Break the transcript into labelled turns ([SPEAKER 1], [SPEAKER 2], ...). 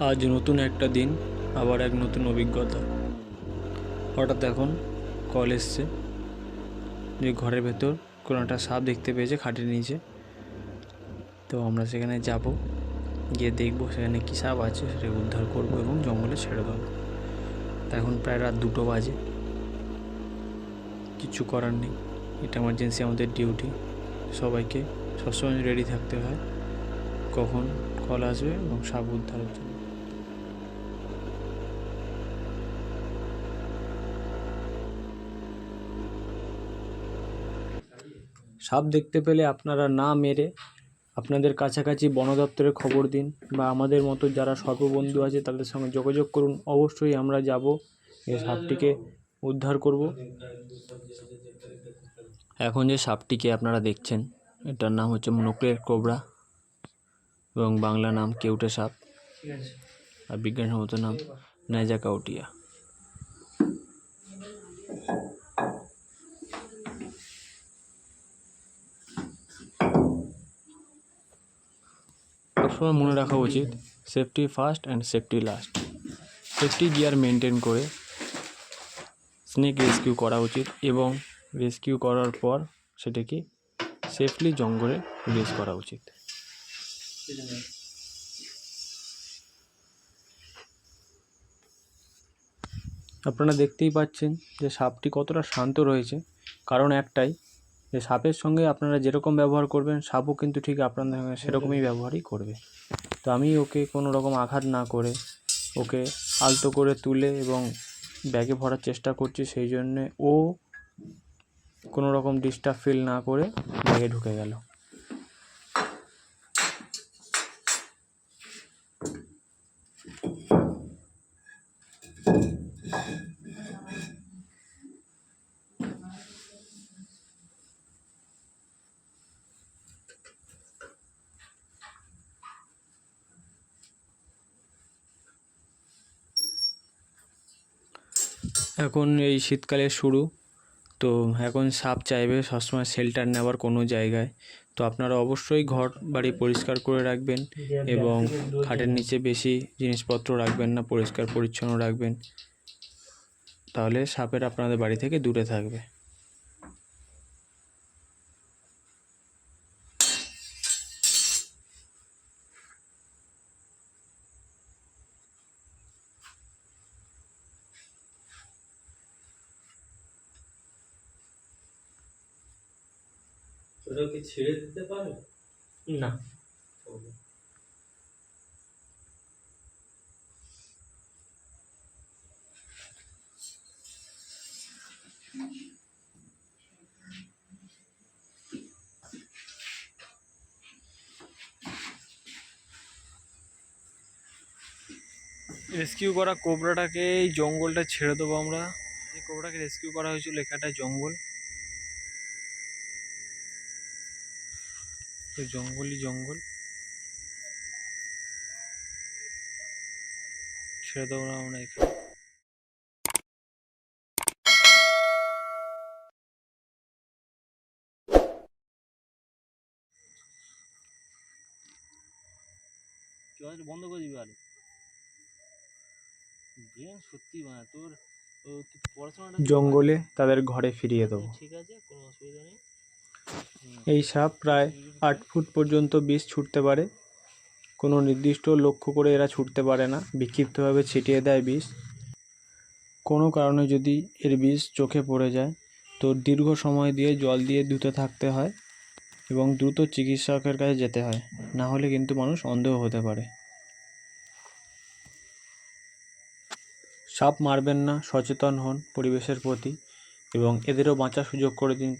[SPEAKER 1] আজ নতুন একটা দিন, আবার এক নতুন অভিজ্ঞতা। হঠাৎ এখন কল এসছে। যে ঘরের ভেতর কোনো একটা সাপ দেখতে পেয়েছে খাটের নিচে। তো আমরা সেখানে যাব, গিয়ে দেখব সেখানে কী সাপ আছে, সেটা উদ্ধার করব এবং জঙ্গলে ছেড়ে দেবো। এখন প্রায় রাত দুটো বাজে। কিছু করার নেই। এটা এমার্জেন্সি আমাদের ডিউটি সবাইকে সবসময় রেডি থাকতে হয়। কখন কল আসবে এবং সাপ উদ্ধারের জন্য। সাপ দেখতে পেলে আপনারা না মেরে আপনাদের কাছাকাছি বন দপ্তরে খবর দিন বা আমাদের মতো যারা সর্ববন্ধু আছে তাদের সঙ্গে যোগাযোগ করুন। অবশ্যই আমরা যাব, এই সাপটিকে উদ্ধার করব। এখন যে সাপটিকে আপনারা দেখছেন, এটার নাম হচ্ছে মনোক্লের কোবরা এবং বাংলা নাম কেউটে সাপ আর বিজ্ঞানসম্মত নাম নাইজা কাউটিয়া সবসময় মনে রাখা উচিত safety first and safety last safety gear maintain করে স্নেক রেস্কিউ করা উচিত এবং রেস্কিউ করার পর সেটাকে সেফলি জঙ্গলে রিলিজ করা উচিত। আপনারা দেখতেই পাচ্ছেন যে সাপটি কতটা শান্ত রয়েছে। কারণ একটাই যে সাপের সঙ্গে আপনারা যেরকম ব্যবহার করবেন, সাপও কিন্তু ঠিক আপনাদের সঙ্গে সেরকমই ব্যবহারই করবে। তো আমি ওকে কোনো রকম আঘাত না করে ওকে আলতো করে তুলে এবং ব্যাগে ভরার চেষ্টা করছি, সেই জন্যে ও কোনো রকম ডিস্টার্ব ফিল না করে ব্যাগে ঢুকে গেল। এখন এই শীতকালে শুরু, তো এখন সাপ চাইবে সবসময় শেল্টার নেওয়ার কোনো জায়গায়। তো আপনারা অবশ্যই ঘর বাড়ি পরিষ্কার করে রাখবেন এবং খাটের নিচে বেশি জিনিসপত্র রাখবেন না, পরিষ্কার পরিচ্ছন্ন রাখবেন। তাহলে সাপের আপনাদের বাড়ি থেকে দূরে থাকবে।
[SPEAKER 2] ওটা কি ছেড়ে দিতে পারে
[SPEAKER 1] না। রেস্কিউ করা কোবরাটাকে এই জঙ্গলটা ছেড়ে দেবো আমরা। যে কোবরাকে রেস্কিউ করা হয়েছিল এখানটা জঙ্গল। তো জঙ্গলই জঙ্গল। ছেড়ে দেবো না আমরা এখানে।
[SPEAKER 2] বন্ধ করে দিবি আরে। ব্রেন সত্যি মানে তোর
[SPEAKER 1] জঙ্গলে তাদের ঘরে ফিরিয়ে দেবো।
[SPEAKER 2] ঠিক আছে কোনো অসুবিধা নেই।
[SPEAKER 1] এই সাপ প্রায় আট ফুট পর্যন্ত বিষ ছুটতে পারে। কোনো নির্দিষ্ট লক্ষ্য করে এরা ছুটতে পারে না। বিক্ষিপ্তভাবে ছিটিয়ে দেয় বিষ। কোনো কারণে যদি এর বিষ চোখে পড়ে যায়, তো দীর্ঘ সময় দিয়ে জল দিয়ে ধুতে থাকতে হয় এবং দ্রুত চিকিৎসকের কাছে যেতে হয়। না হলে কিন্তু মানুষ অন্ধও হতে পারে। সাপ মারবেন না, সচেতন হন পরিবেশের প্রতি এবং এদেরও বাঁচার সুযোগ করে দিন।